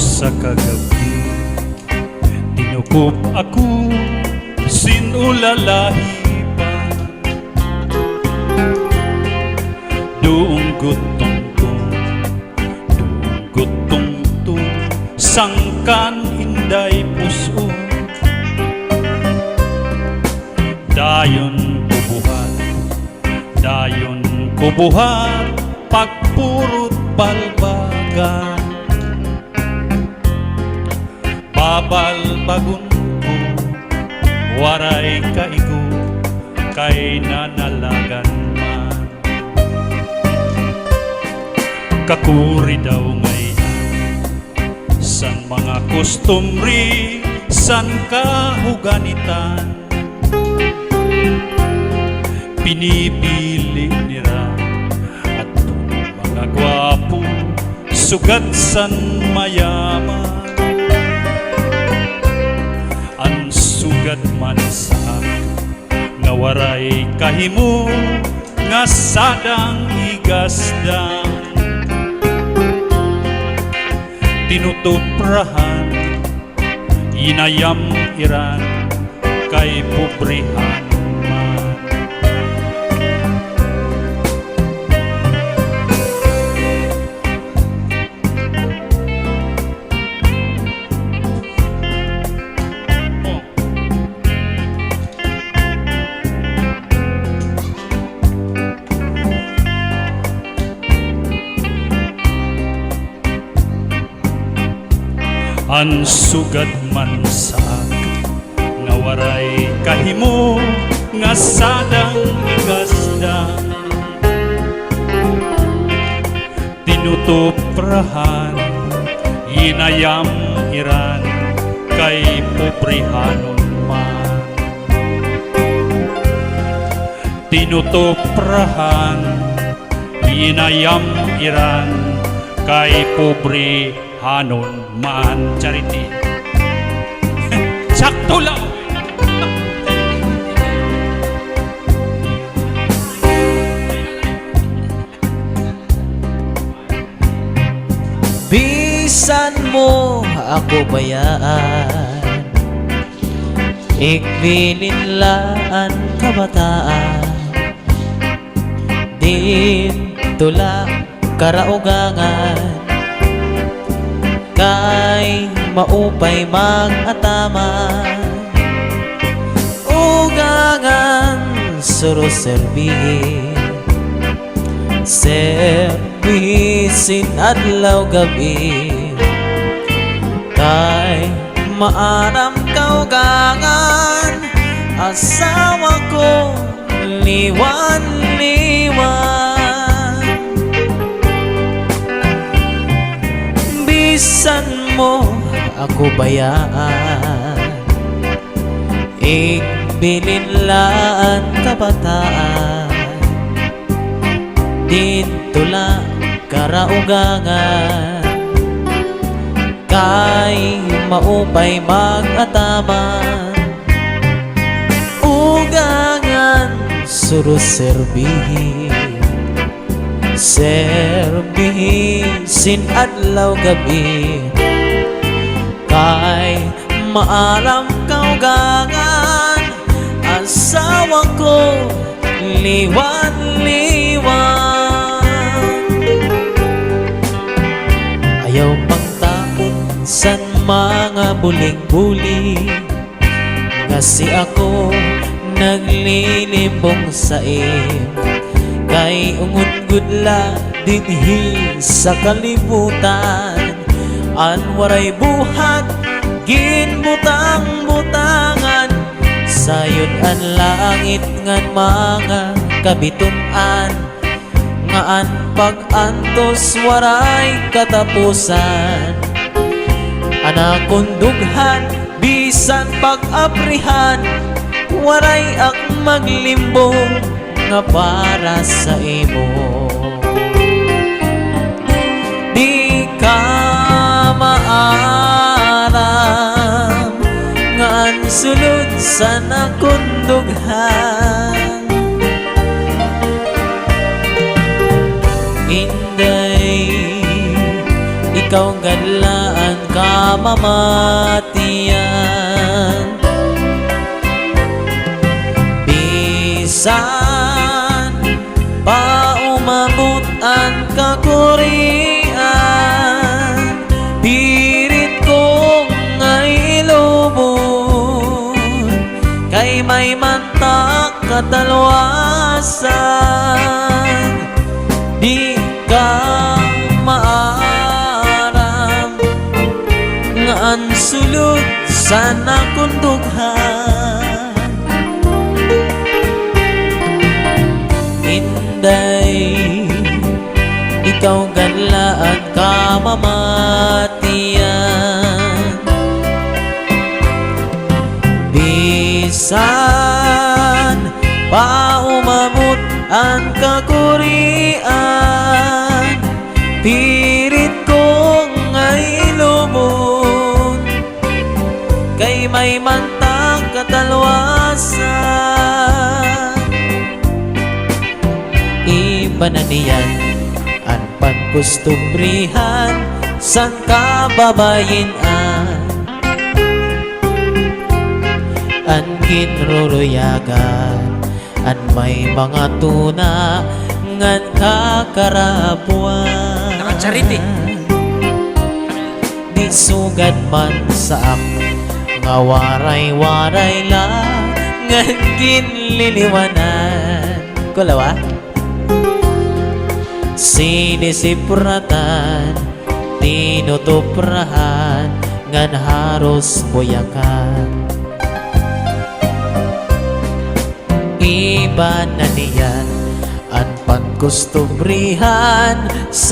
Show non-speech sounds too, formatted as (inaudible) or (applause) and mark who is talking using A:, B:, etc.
A: usa ka gabi Tinukup ako sinulalahi pa Doong gutong to Doong gutong to Sangkan hinday puso. Dayon kubuhat Dayon kubuhat Pagpurot balbagan Babalbagon ko Waray kaigo Kay nanalagan man. Kakuri daw ngayon San mga kustumri San kahuganitan. Pinipili nila At mga gwapo Sugat san mayaman man sa Nga waray kahimo Nga sadang igasdang Tinutuprahan Inayam iran Kay pobrihan Ang sugad man sa nga waray kahimo nga sadang igasdang tinutuprahan inayam iran kay pobrihanon man tinutuprahan inayam iran kay pobrihanon man charity. (laughs) Sakto lang.
B: Bisan mo ako bayaan. Ikbilinlaan kabataan. Din tula karaugangan Kay maupay mag-ataman Ugangan suro-serbihin Servisin adlaw gabi. Kay maanam kaugangan Asawa ko liwan-liwan mo ako bayaan. Igbilinlaan kabataan. Dito lang karaugangan. Kay maupay mag-ataman. Ugangan suruserbihin. Serbihin sin adlaw gabi Kay maalam kaugangan Asawa ko liwan-liwan. Ayaw pang tapon san mga buling-buling Kasi ako naglilimbong sa im Kay ungod-gudla dinhi sa kalibutan Anwaray buhat ginbutang-butangan Sayon ang langit ngan mga kabitunan Ngaan pag-antos waray katapusan. Anakon dughan bisan pag-aprihan Waray ak maglimbong nga para sa imo sulod sa nakundughan Inday, ikaw ang ganlaan kamamatian Bisan may mantak katalwasan Di ka maaram Nga ang sulod sa nakundughan. Inday Ikaw ganlaan kamamatian Bisan pa umabot ang kakurian. Pirit kong ay lumon. Kay may mantang katalwasan Iba na niyan ang pagkustumbrihan Sang kababayinan An kinruruyagan An may mga tuna Ngan kakarabuan
C: Nakacharity.
B: Di sugad man sa ak Nga waray-waray lang Ngan ginliliwanan Kulawa? Sinisipratan Tinutuprahan Ngan haros buyakan Iba na niyan Ang pagkustumbrihan sa